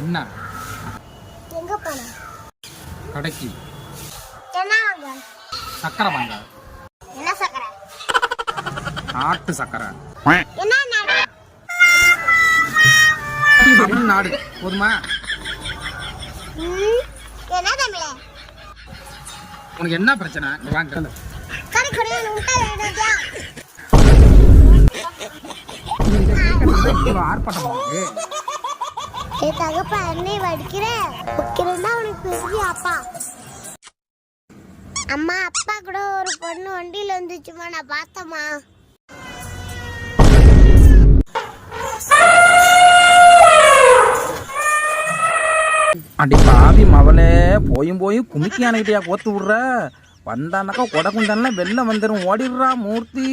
என்ன? எங்க போன? கடைக்கு. என்ன வாங்க? சக்கரை வாங்க. என்ன சக்கரை? நாட்டு சக்கரை. என்ன நாடு தமிழ்நாடு. போதுமா? என்ன தமிழ? உனக்கு என்ன பிரச்சனை? வாங்க ஆர்ப்பாட்டம் என் தகப்ப அண்ணே என்னை வடிக்கிற வைக்கிறதா பெரிய அப்பா. அம்மா அப்பா கூட ஒரு பொண்ணு வண்டியில வந்துச்சுமா நான் பார்த்தம்மா. அடி பாவி மவளே போயும் போயும் குமிக்கி அணைக்கிட்டியா கோத்து விடுற? வந்தானாக்கா கொடை குந்தான்லாம் வெளில வந்துடும் ஓடிடுறா மூர்த்தி.